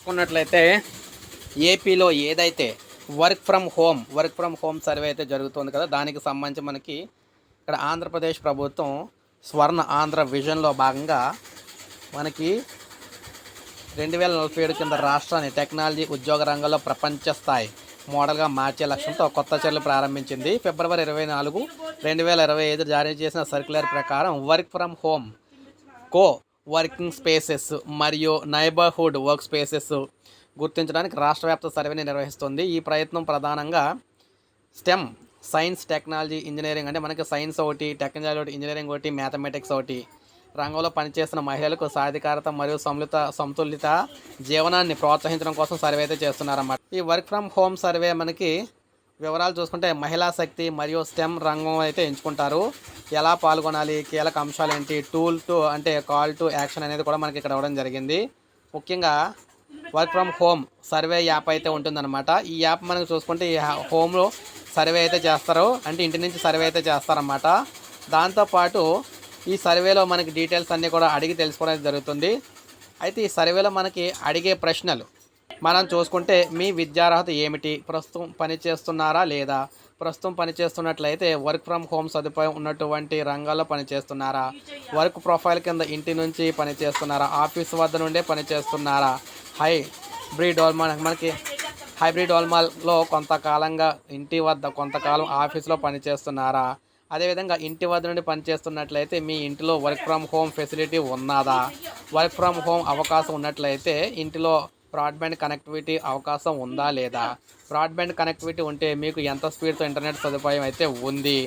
చూసుకున్నట్లయితే ఏపీలో ఏదైతే work from home work from home survey అయితే జరుగుతుంది కదా దానికి సంబంధించి మనకి ఇక్కడ ఆంధ్రప్రదేశ్ ప్రభుత్వం స్వర్ణ ఆంధ్ర విజన్లో భాగంగా మనకి రెండు వేల నలభై ఏడు కింద రాష్ట్రాన్ని టెక్నాలజీ ఉద్యోగ రంగంలో ప్రపంచ స్థాయి మోడల్గా మార్చే లక్ష్యంతో కొత్త చర్యలు ప్రారంభించింది. ఫిబ్రవరి ఇరవై నాలుగు రెండు వేల ఇరవై ఐదు జారీ చేసిన సర్క్యులర్ ప్రకారం work from home co working spaces మరియు నైబర్హుడ్ వర్క్ స్పేసెస్ గుర్తించడానికి రాష్ట్ర వ్యాప్త సర్వేని నిర్వహిస్తుంది. ఈ ప్రయత్నం ప్రధానంగా స్టెమ్ సైన్స్ టెక్నాలజీ ఇంజనీరింగ్ అంటే మనకి సైన్స్ ఒకటి టెక్నాలజీ ఒకటి ఇంజనీరింగ్ ఒకటి మ్యాథమెటిక్స్ ఒకటి. రంగంలో పనిచేస్తున్న మహిళలకు సాధికారత మరియు సమ్మిళిత సమతులిత జీవనాన్ని ప్రోత్సహించడం కోసం సర్వే అయితే చేస్తున్నారన్నమాట. ఈ వర్క్ ఫ్రమ్ హోమ్ సర్వే మనకి వివరాలు చూసుకుంటే మహిళా శక్తి మరియు స్టెమ్ రంగం అయితే ఎంచుకుంటారు. ఎలా పాల్గొనాలి కీలక అంశాలు ఏంటి టూల్ టు అంటే కాల్ టు యాక్షన్ అనేది కూడా మనకి ఇక్కడ ఇవ్వడం జరిగింది. ముఖ్యంగా work from home survey app అయితే ఉంటుందన్నమాట. ఈ యాప్ మనకు చూసుకుంటే ఈ హోమ్లో సర్వే అయితే చేస్తారు. అంటే ఇంటి నుంచి సర్వే అయితే చేస్తారన్నమాట. దాంతోపాటు ఈ సర్వేలో మనకి డీటెయిల్స్ అన్నీ కూడా అడిగి తెలుసుకోవడం జరుగుతుంది. అయితే ఈ సర్వేలో మనకి అడిగే ప్రశ్నలు మనం చూసుకుంటే మీ విద్యార్హత ఏమిటి? ప్రస్తుతం పనిచేస్తున్నారా లేదా? ప్రస్తుతం పనిచేస్తున్నట్లయితే వర్క్ ఫ్రమ్ హోమ్ సదుపాయం ఉన్నటువంటి రంగాల్లో పనిచేస్తున్నారా వర్క్ ప్రొఫైల్ కింద ఇంటి నుంచి పనిచేస్తున్నారా ఆఫీస్ వద్ద నుండే పనిచేస్తున్నారా హై బ్రీడ్ ఆల్మాల్ మనకి హైబ్రిడ్ ఆల్మాల్లో కొంతకాలంగా ఇంటి వద్ద కొంతకాలం ఆఫీస్లో పనిచేస్తున్నారా అదేవిధంగా ఇంటి వద్ద నుండి పనిచేస్తున్నట్లయితే మీ ఇంటిలో వర్క్ ఫ్రమ్ హోమ్ ఫెసిలిటీ ఉన్నదా? వర్క్ ఫ్రమ్ హోమ్ అవకాశం ఉన్నట్లయితే ఇంటిలో బ్రాడ్బ్యాండ్ కనెక్టివిటీ అవకాశం ఉందా లేదా? బ్రాడ్బ్యాండ్ కనెక్టివిటీ ఉంటే మీకు ఎంత స్పీడ్తో ఇంటర్నెట్ సదుపాయం అయితే ఉంది?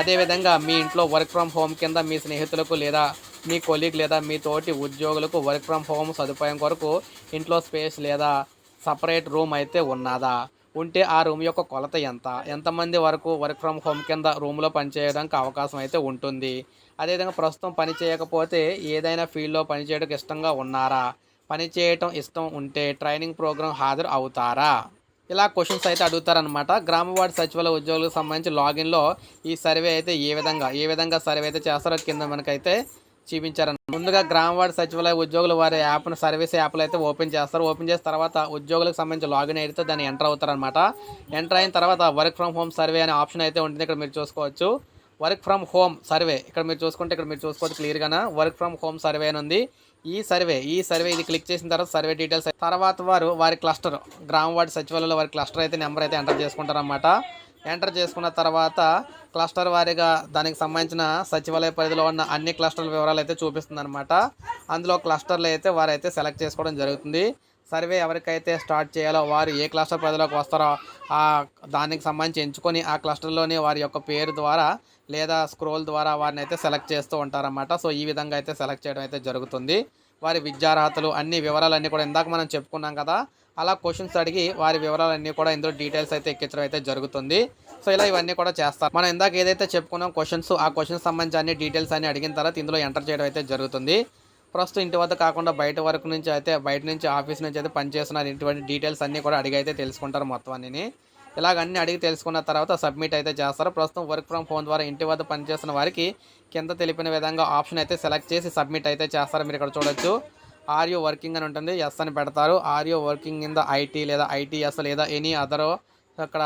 అదేవిధంగా మీ ఇంట్లో వర్క్ ఫ్రమ్ హోమ్ కింద మీ స్నేహితులకు లేదా మీ కొలీగ్ లేదా మీ తోటి ఉద్యోగులకు వర్క్ ఫ్రమ్ హోమ్ సదుపాయం కొరకు ఇంట్లో స్పేస్ లేదా సపరేట్ రూమ్ అయితే ఉన్నదా? ఉంటే ఆ రూమ్ యొక్క కొలత ఎంత? ఎంతమంది వరకు వర్క్ ఫ్రమ్ హోమ్ కింద రూమ్లో పనిచేయడానికి అవకాశం అయితే ఉంటుంది? అదేవిధంగా ప్రస్తుతం పని చేయకపోతే ఏదైనా ఫీల్డ్లో పనిచేయడానికి ఇష్టంగా ఉన్నారా? పని చేయటం ఇష్టం ఉంటే ట్రైనింగ్ ప్రోగ్రాం హాజరు అవుతారా? ఇలా క్వశ్చన్స్ అయితే అడుగుతారనమాట గ్రామ వార్డు సచివాలయ ఉద్యోగులకు సంబంధించి లాగిన్లో ఈ సర్వే అయితే ఏ విధంగా ఏ విధంగా సర్వే అయితే చేస్తారో కింద మనకైతే చూపించారన్న ముందుగా గ్రామ వార్డు సచివాలయ ఉద్యోగులు వారి యాప్ను సర్వీస్ యాప్లు అయితే ఓపెన్ చేస్తారు. ఓపెన్ చేసిన తర్వాత ఉద్యోగులకు సంబంధించి లాగిన్ అయితే దాన్ని ఎంటర్ అవుతారనమాట ఎంటర్ అయిన తర్వాత వర్క్ ఫ్రమ్ హోమ్ సర్వే అనే ఆప్షన్ అయితే ఉంటుంది. ఇక్కడ మీరు చూసుకోవచ్చు. Work from home survey. ఇక్కడ మీరు చూసుకుంటే ఇక్కడ మీరు చూసుకోవచ్చు క్లియర్గానా? వర్క్ ఫ్రమ్ హోమ్ సర్వే అని ఉంది. ఈ సర్వే ఈ సర్వే ఇది క్లిక్ చేసిన తర్వాత సర్వే డీటెయిల్స్ తర్వాత వారు వారి క్లస్టర్ గ్రామ వార్డు సచివాలయంలో వారి క్లస్టర్ అయితే నెంబర్ అయితే ఎంటర్ చేసుకుంటారన్నమాట. ఎంటర్ చేసుకున్న తర్వాత క్లస్టర్ వారీగా దానికి సంబంధించిన సచివాలయ పరిధిలో ఉన్న అన్ని క్లస్టర్ల వివరాలు అయితే చూపిస్తుందనమాట అందులో క్లస్టర్లు అయితే వారైతే సెలెక్ట్ చేసుకోవడం జరుగుతుంది. సర్వే ఎవరికైతే స్టార్ట్ చేయాలో వారు ఏ క్లస్టర్ పరిధిలోకి వస్తారో ఆ దానికి సంబంధించి ఎంచుకొని ఆ క్లస్టర్లోని వారి యొక్క పేరు ద్వారా లేదా స్క్రోల్ ద్వారా వారిని అయితే సెలెక్ట్ చేస్తూ ఉంటారన్నమాట. సో ఈ విధంగా అయితే సెలెక్ట్ చేయడం అయితే జరుగుతుంది. వారి విద్యార్హతలు అన్ని వివరాలన్నీ కూడా ఇందాక మనం చెప్పుకున్నాం కదా. అలా క్వశ్చన్స్ అడిగి వారి వివరాలన్నీ కూడా ఇందులో డీటెయిల్స్ అయితే ఎక్కించడం అయితే జరుగుతుంది. సో ఇలా ఇవన్నీ కూడా చేస్తారు. మనం ఇందాక ఏదైతే చెప్పుకున్నాం క్వశ్చన్స్ ఆ క్వశ్చన్స్ సంబంధించి అన్ని డీటెయిల్స్ అన్ని అడిగిన తర్వాత ఇందులో ఎంటర్ చేయడం అయితే జరుగుతుంది. ప్రస్తుతం ఇంటి వద్ద కాకుండా బయట వరకు నుంచి అయితే బయట నుంచి ఆఫీస్ నుంచి అయితే పనిచేస్తున్నారు. ఇటువంటి డీటెయిల్స్ అన్నీ కూడా అడిగి అయితే తెలుసుకుంటారు మొత్తం అన్ని ఇలాగ అన్ని అడిగి తెలుసుకున్న తర్వాత సబ్మిట్ అయితే చేస్తారు. ప్రస్తుతం వర్క్ ఫ్రమ్ హోమ్ ద్వారా ఇంటి వద్ద పనిచేస్తున్న వారికి కింద తెలిపిన విధంగా ఆప్షన్ అయితే సెలెక్ట్ చేసి సబ్మిట్ అయితే చేస్తారు. మీరు ఇక్కడ చూడొచ్చు. ఆర్యూ వర్కింగ్ అని ఉంటుంది. ఎస్ అని పెడతారు. Are you working in the IT లేదా ఐటీఎస్ లేదా ఎనీ అదర్ అక్కడ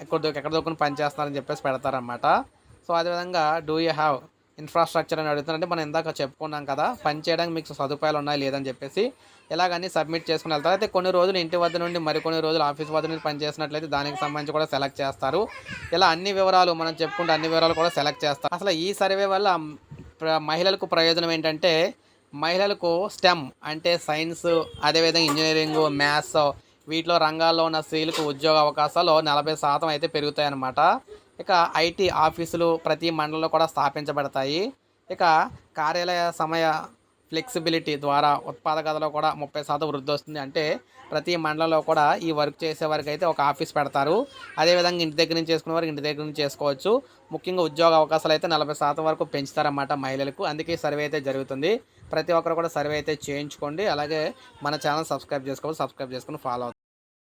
ఎక్కడ దొరికి ఎక్కడ దొరుకుని పని చేస్తున్నారని చెప్పేసి పెడతారనమాట సో అదేవిధంగా డూ యూ హ్యావ్ ఇన్ఫ్రాస్ట్రక్చర్ అని అడుగుతున్నారంటే మనం ఇందాక చెప్పుకున్నాం కదా పని చేయడానికి మీకు సదుపాయాలు ఉన్నాయి లేదని చెప్పేసి. ఇలాగని సబ్మిట్ చేసుకుని వెళ్తారు. అయితే కొన్ని రోజులు ఇంటి వద్ద నుండి మరికొన్ని రోజులు ఆఫీస్ వద్ద నుండి పనిచేసినట్లయితే దానికి సంబంధించి కూడా సెలెక్ట్ చేస్తారు. ఇలా అన్ని వివరాలు మనం చెప్పుకుంటే అన్ని వివరాలు కూడా సెలెక్ట్ చేస్తారు. అసలు ఈ సర్వే వల్ల ప్ర- మహిళలకు ప్రయోజనం ఏంటంటే మహిళలకు స్టెమ్ అంటే సైన్స్ అదేవిధంగా ఇంజనీరింగ్ మ్యాథ్స్ వీటిలో రంగాల్లో ఉన్న స్త్రీలకు ఉద్యోగ అవకాశాలు నలభై శాతం అయితే పెరుగుతాయన్నమాట. ఇక ఐటీ ఆఫీసులు ప్రతి మండలంలో కూడా స్థాపించబడతాయి. ఇక కార్యాలయ సమయ ఫ్లెక్సిబిలిటీ ద్వారా ఉత్పాదకతలో కూడా ముప్పై శాతం వృద్ధి వస్తుంది. అంటే ప్రతి మండలంలో కూడా ఈ వర్క్ చేసే వారికి అయితే ఒక ఆఫీస్ పెడతారు. అదేవిధంగా ఇంటి దగ్గర నుంచి చేసుకునే వారికి ఇంటి దగ్గర నుంచి చేసుకోవచ్చు. ముఖ్యంగా ఉద్యోగ అవకాశాలు అయితే నలభై శాతం వరకు పెంచుతారన్నమాట మహిళలకు. అందుకే సర్వే అయితే జరుగుతుంది. ప్రతి ఒక్కరు కూడా సర్వే అయితే చేయించుకోండి. అలాగే మన ఛానల్ సబ్స్క్రైబ్ చేసుకోవాలి. సబ్స్క్రైబ్ చేసుకుని ఫాలో అవుతుంది